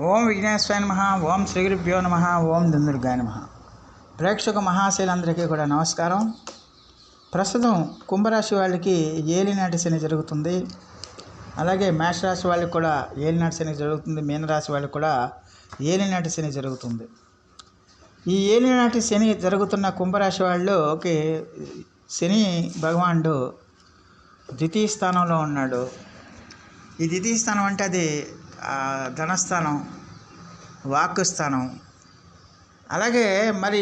ఓం విఘ్నేశ్వరాయ నమ ఓం శ్రీ గురుభ్యో నమ ఓం దుందుర్గాయ నమ. ప్రేక్షక మహాశైలందరికీ కూడా నమస్కారం. ప్రస్తుతం కుంభరాశి వాళ్ళకి ఏలినాటి శని జరుగుతుంది. అలాగే మేషరాశి వాళ్ళకి కూడా ఏలినాటి శని జరుగుతుంది. మీనరాశి వాళ్ళకి కూడా ఏలినాటి శని జరుగుతుంది. ఈ ఏలినాటి శని జరుగుతున్న కుంభరాశి వాళ్ళకి శని భగవానుడు ద్వితీయ స్థానంలో ఉన్నాడు. ఈ ద్వితీయ స్థానం అంటే అది ధనస్థానం వాక్కు స్థానం అలాగే మరి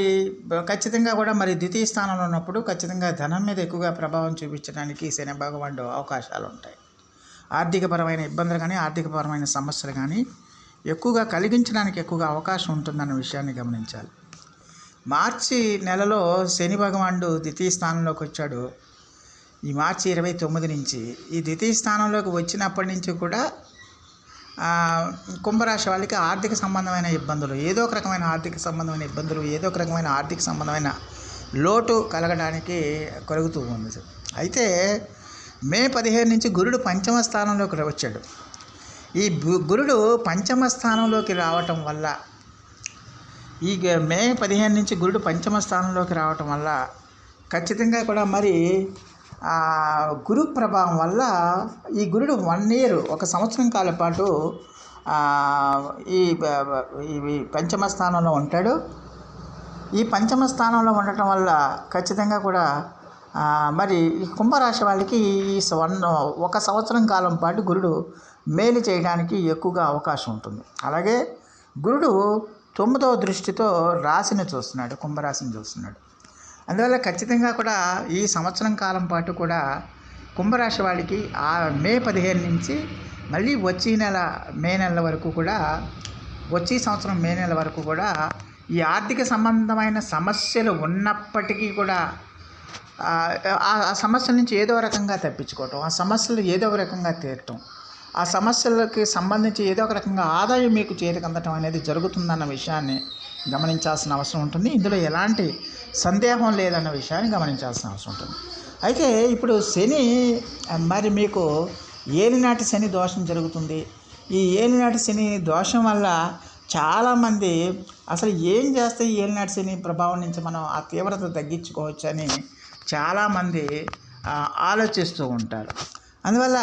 ఖచ్చితంగా కూడా మరి ద్వితీయ స్థానంలో ఉన్నప్పుడు ఖచ్చితంగా ధనం మీద ఎక్కువగా ప్రభావం చూపించడానికి శని భగవానుడు అవకాశాలు ఉంటాయి. ఆర్థికపరమైన ఇబ్బందులు కానీ ఆర్థికపరమైన సమస్యలు కానీ ఎక్కువగా కలిగించడానికి ఎక్కువగా అవకాశం ఉంటుందన్న విషయాన్ని గమనించాలి. మార్చి నెలలో శని భగవానుడు ద్వితీయ స్థానంలోకి వచ్చాడు. ఈ మార్చి ఇరవై తొమ్మిది నుంచి. ఈ ద్వితీయ స్థానంలోకి వచ్చినప్పటి నుంచి కూడా కుంభరాశి వాళ్ళకి ఆర్థిక సంబంధమైన ఇబ్బందులు ఏదో ఒక రకమైన ఆర్థిక సంబంధమైన ఇబ్బందులు ఏదో ఒక రకమైన ఆర్థిక సంబంధమైన లోటు కలగడానికి కలుగుతూ ఉంది. అయితే మే పదిహేను నుంచి గురుడు పంచమ స్థానంలోకి వచ్చాడు. ఈ గురుడు పంచమ స్థానంలోకి రావటం వల్ల ఈ మే పదిహేను నుంచి గురుడు పంచమ స్థానంలోకి రావటం వల్ల ఖచ్చితంగా కూడా మరి గురు ప్రభావం వల్ల ఈ గురుడు వన్ ఇయర్ ఒక సంవత్సరం కాలం పాటు ఈ ఈ పంచమ స్థానంలో ఉంటాడు. ఈ పంచమ స్థానంలో ఉండటం వల్ల ఖచ్చితంగా కూడా మరి ఈ కుంభరాశి వాళ్ళకి ఈ వన్ ఒక సంవత్సరం కాలం పాటు గురుడు మేలు చేయడానికి ఎక్కువగా అవకాశం ఉంటుంది. అలాగే గురుడు తొమ్మిదవ దృష్టితో రాశిని చూస్తున్నాడు కుంభరాశిని చూస్తున్నాడు. అందువల్ల ఖచ్చితంగా కూడా ఈ సంవత్సరం కాలం పాటు కూడా కుంభరాశి వాళ్ళకి ఆ మే పదిహేను నుంచి మళ్ళీ వచ్చే నెల మే నెల వరకు కూడా వచ్చే సంవత్సరం మే నెల వరకు కూడా ఈ ఆర్థిక సంబంధమైన సమస్యలు ఉన్నప్పటికీ కూడా ఆ సమస్యల నుంచి ఏదో రకంగా తప్పించుకోవటం ఆ సమస్యలు ఏదో రకంగా తీరటం. ఆ సమస్యలకి సంబంధించి ఏదో ఒక రకంగా ఆదాయం మీకు చేరికందటం అనేది జరుగుతుందన్న విషయాన్ని గమనించాల్సిన అవసరం ఉంటుంది. ఇందులో ఎలాంటి సందేహం లేదన్న విషయాన్ని గమనించాల్సిన అవసరం ఉంటుంది. అయితే ఇప్పుడు శని మరి మీకు ఏలినాటి శని దోషం జరుగుతుంది. ఈ ఏలినాటి శని దోషం వల్ల చాలామంది అసలు ఏం చేస్తే ఈ ఏలినాటి శని ప్రభావం నుంచి మనం ఆ తీవ్రత తగ్గించుకోవచ్చు అని చాలామంది ఆలోచిస్తూ ఉంటారు. అందువల్ల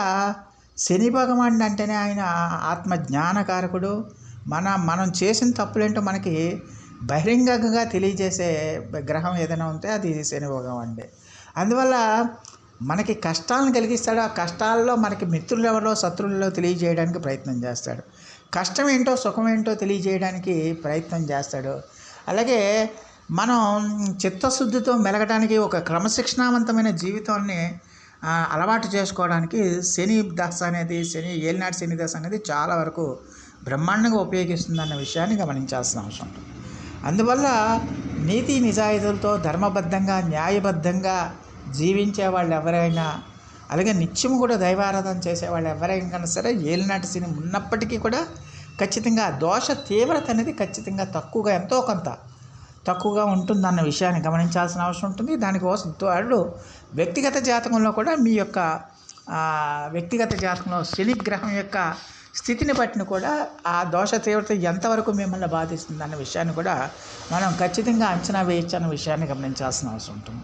శని భగవానుడు అంటేనే ఆయన ఆత్మ జ్ఞానకారకుడు మన మనం చేసిన తప్పులేంటో మనకి బహిరంగంగా తెలియజేసే గ్రహం ఏదైనా ఉంటే అది శని భగవానుడే. అందువల్ల మనకి కష్టాలను కలిగిస్తాడు. ఆ కష్టాల్లో మనకి మిత్రులు ఎవరో శత్రువులలో తెలియజేయడానికి ప్రయత్నం చేస్తాడు. కష్టం ఏంటో సుఖం ఏంటో తెలియజేయడానికి ప్రయత్నం చేస్తాడు. అలాగే మనం చిత్తశుద్ధితో మెలగడానికి ఒక క్రమశిక్షణావంతమైన జీవితాన్ని అలవాటు చేసుకోవడానికి శని దశ అనేది శని ఏలినాటి శని దశ అనేది చాలా వరకు బ్రహ్మాండంగా ఉపయోగిస్తుందన్న విషయాన్ని గమనించాల్సిన అవసరం. ఉంటుంది అందువల్ల నీతి నిజాయితీలతో ధర్మబద్ధంగా న్యాయబద్ధంగా జీవించే వాళ్ళు ఎవరైనా అలాగే నిత్యం కూడా దైవారాధన చేసే వాళ్ళు ఎవరైనా సరే ఏలినాటి శని ఉన్నప్పటికీ కూడా ఖచ్చితంగా దోష తీవ్రత అనేది ఖచ్చితంగా తక్కువగా ఎంతో కొంత తక్కువగా ఉంటుందన్న విషయాన్ని గమనించాల్సిన అవసరం ఉంటుంది. దానికోసం తోడు వ్యక్తిగత జాతకంలో కూడా మీ యొక్క వ్యక్తిగత జాతకంలో శని గ్రహం యొక్క స్థితిని బట్టిన కూడా ఆ దోష తీవ్రత ఎంతవరకు మిమ్మల్ని బాధిస్తుంది అన్న విషయాన్ని కూడా మనం ఖచ్చితంగా అంచనా వేయచ్చు అన్న విషయాన్ని గమనించాల్సిన అవసరం ఉంటుంది.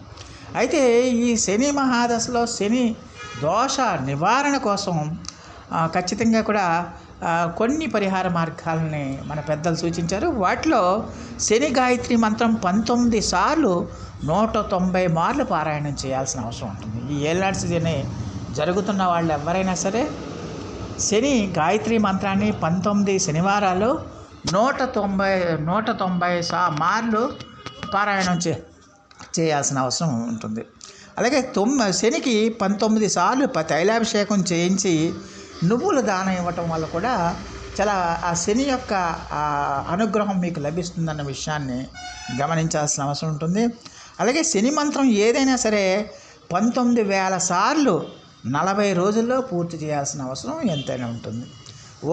అయితే ఈ శని మహాదశలో శని దోష నివారణ కోసం ఖచ్చితంగా కూడా కొన్ని పరిహార మార్గాలని మన పెద్దలు సూచించారు. వాటిలో శని గాయత్రి మంత్రం పంతొమ్మిది సార్లు నూట తొంభై మార్లు పారాయణం చేయాల్సిన అవసరం ఉంటుంది. ఈ ఏళ్ళాటి శని జరుగుతున్న వాళ్ళు ఎవరైనా సరే శని గాయత్రి మంత్రాన్ని పంతొమ్మిది శనివారాలు నూట తొంభై నూట తొంభై సా మార్లు పారాయణం చే చేయాల్సిన అవసరం ఉంటుంది. అలాగే తొమ్మ శనికి పంతొమ్మిది సార్లు తైలాభిషేకం చేయించి నువ్వులు దానం ఇవ్వటం వల్ల కూడా చాలా ఆ శని యొక్క అనుగ్రహం మీకు లభిస్తుందన్న విషయాన్ని గమనించాల్సిన అవసరం ఉంటుంది. అలాగే శని మంత్రం ఏదైనా సరే పంతొమ్మిది వేల సార్లు నలభై రోజుల్లో పూర్తి చేయాల్సిన అవసరం ఎంతైనా ఉంటుంది.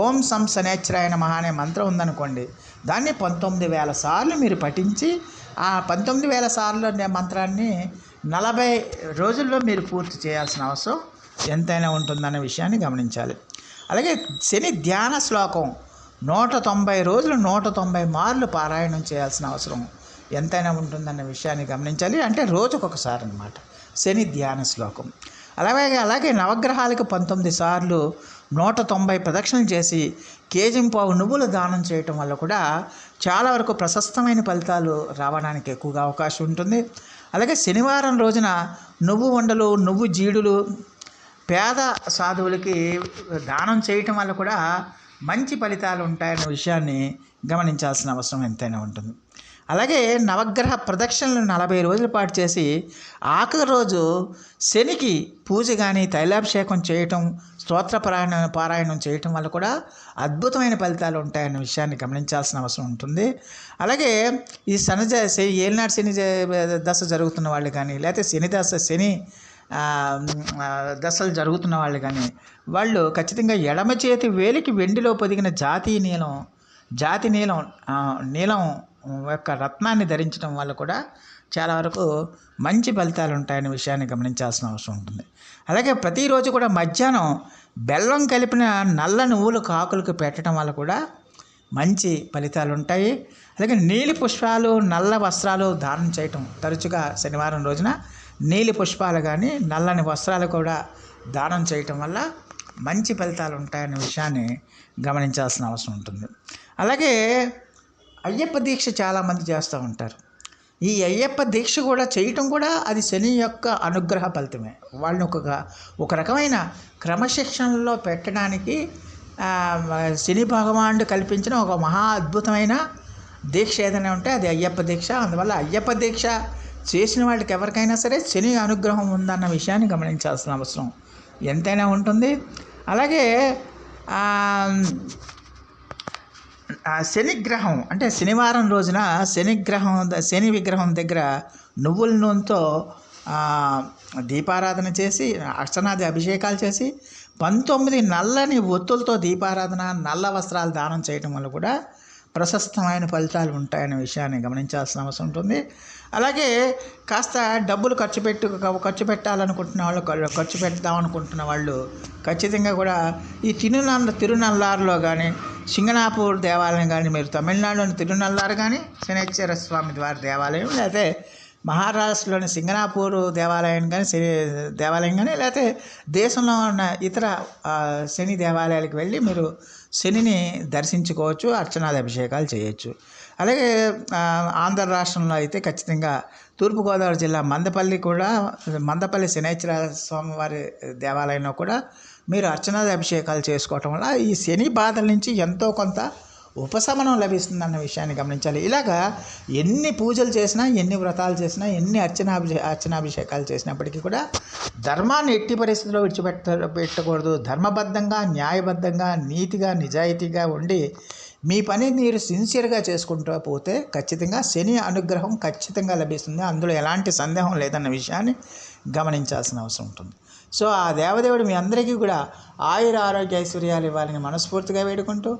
ఓం సం శనేశ్వరాయ నమః అనే మంత్రం ఉందనుకోండి దాన్ని పంతొమ్మిది వేల సార్లు మీరు పఠించి ఆ పంతొమ్మిది వేల సార్లు అనే మంత్రాన్ని నలభై రోజుల్లో మీరు పూర్తి చేయాల్సిన అవసరం ఎంతైనా ఉంటుందన్న విషయాన్ని గమనించాలి. అలాగే శని ధ్యాన శ్లోకం నూట తొంభై రోజులు నూట తొంభై మార్లు పారాయణం చేయాల్సిన అవసరం ఎంతైనా ఉంటుందన్న విషయాన్ని గమనించాలి. అంటే రోజుకొకసారి అనమాట శని ధ్యాన శ్లోకం. అలాగే అలాగే నవగ్రహాలకు పంతొమ్మిది సార్లు నూట తొంభై ప్రదక్షిణలు చేసి కేజింపావు పావు నువ్వులు దానం చేయటం వల్ల కూడా చాలా వరకు ప్రశస్తమైన ఫలితాలు రావడానికి ఎక్కువగా అవకాశం ఉంటుంది. అలాగే శనివారం రోజున నువ్వు వండలు నువ్వు జీడులు పేద సాధువులకి దానం చేయటం వల్ల కూడా మంచి ఫలితాలు ఉంటాయన్న విషయాన్ని గమనించాల్సిన అవసరం ఎంతైనా ఉంటుంది. అలాగే నవగ్రహ ప్రదక్షిణలు నలభై రోజుల పాటు చేసి ఆఖరి రోజు శనికి పూజ కానీ తైలాభిషేకం చేయటం స్తోత్ర పారాయణ పారాయణం చేయటం వల్ల కూడా అద్భుతమైన ఫలితాలు ఉంటాయన్న విషయాన్ని గమనించాల్సిన అవసరం ఉంటుంది. అలాగే ఈ శనిజ శని ఏలినాటి శని జ- దశ జరుగుతున్న వాళ్ళు కానీ లేకపోతే శని దశ శని దశలు జరుగుతున్న వాళ్ళు కానీ వాళ్ళు ఖచ్చితంగా ఎడమ చేతి వేలికి వెండిలో పొదిగిన జాతీయ నీలం జాతి నీలం నీలం యొక్క రత్నాన్ని ధరించడం వల్ల కూడా చాలా వరకు మంచి ఫలితాలు ఉంటాయనే విషయాన్ని గమనించాల్సిన అవసరం ఉంటుంది. అలాగే ప్రతిరోజు కూడా మధ్యాహ్నం బెల్లం కలిపిన నల్ల నువ్వులు కాకులకు పెట్టడం వల్ల కూడా మంచి ఫలితాలు ఉంటాయి. అలాగే నీలి పుష్పాలు నల్ల వస్త్రాలు దానం చేయటం తరచుగా శనివారం రోజున నీలి పుష్పాలు కానీ నల్లని వస్త్రాలు కూడా దానం చేయటం వల్ల మంచి ఫలితాలు ఉంటాయనే విషయాన్ని గమనించాల్సిన అవసరం ఉంటుంది. అలాగే అయ్యప్ప దీక్ష చాలామంది చేస్తూ ఉంటారు. ఈ అయ్యప్ప దీక్ష కూడా చేయటం కూడా అది శని యొక్క అనుగ్రహ ఫలితమే. వాళ్ళని ఒక ఒక రకమైన క్రమశిక్షణలో పెట్టడానికి శని భగవానుడు కల్పించిన ఒక మహా అద్భుతమైన దీక్ష ఏదైనా ఉంటే అది అయ్యప్ప దీక్ష. అందువల్ల అయ్యప్ప దీక్ష చేసిన వాళ్ళకి ఎవరికైనా సరే శని అనుగ్రహం ఉందన్న విషయాన్ని గమనించాల్సిన అవసరం. ఎంతైనా ఉంటుంది. అలాగే శనిగ్రహం అంటే శనివారం రోజున శనిగ్రహం శని విగ్రహం దగ్గర నువ్వుల నూనెతో దీపారాధన చేసి అర్చనాది అభిషేకాలు చేసి పంతొమ్మిది నల్లని ఒత్తులతో దీపారాధన నల్ల వస్త్రాలు దానం చేయటం వల్ల కూడా ప్రశస్తమైన ఫలితాలు ఉంటాయనే విషయాన్ని గమనించాల్సిన అవసరం ఉంటుంది. అలాగే కాస్త డబ్బులు ఖర్చు పెట్టు ఖర్చు పెట్టాలనుకుంటున్న వాళ్ళు ఖర్చు పెడదాం అనుకుంటున్న వాళ్ళు ఖచ్చితంగా కూడా ఈ తిరునల్ల తిరునల్లారులో కానీ సింగనాపూర్ దేవాలయం కానీ మీరు తమిళనాడులోని తిరునల్లారు కానీ శనేశ్వర స్వామి వారి దేవాలయం లేకపోతే మహారాష్ట్రలోని సింగనాపూర్ దేవాలయం కానీ శని దేవాలయం కానీ లేకపోతే దేశంలో ఉన్న ఇతర శని దేవాలయాలకు వెళ్ళి మీరు శనిని దర్శించుకోవచ్చు అర్చనాది అభిషేకాలు చేయొచ్చు. అలాగే ఆంధ్ర రాష్ట్రంలో అయితే ఖచ్చితంగా తూర్పుగోదావరి జిల్లా మందపల్లి కూడా మందపల్లి శనేశ్వర స్వామివారి దేవాలయంలో కూడా మీరు అర్చనాది అభిషేకాలు చేసుకోవటం వల్ల ఈ శని బాధల నుంచి ఎంతో కొంత ఉపశమనం లభిస్తుందన్న విషయాన్ని గమనించాలి. ఇలాగా ఎన్ని పూజలు చేసినా ఎన్ని వ్రతాలు చేసినా ఎన్ని అర్చనాభిషే అర్చనాభిషేకాలు చేసినప్పటికీ కూడా ధర్మాన్ని ఎట్టి పరిస్థితుల్లో విడిచిపెట్ట పెట్టకూడదు. ధర్మబద్ధంగా న్యాయబద్ధంగా నీతిగా నిజాయితీగా ఉండి మీ పని మీరు సిన్సియర్గా చేసుకుంటూ పోతే ఖచ్చితంగా శని అనుగ్రహం ఖచ్చితంగా లభిస్తుంది. అందులో ఎలాంటి సందేహం లేదన్న విషయాన్ని గమనించాల్సిన అవసరం ఉంటుంది. సో ఆ దేవదేవుడు మీ అందరికీ కూడా ఆయుర ఆరోగ్య ఐశ్వర్యాలు ఇవ్వాలని మనస్ఫూర్తిగా వేడుకుంటూ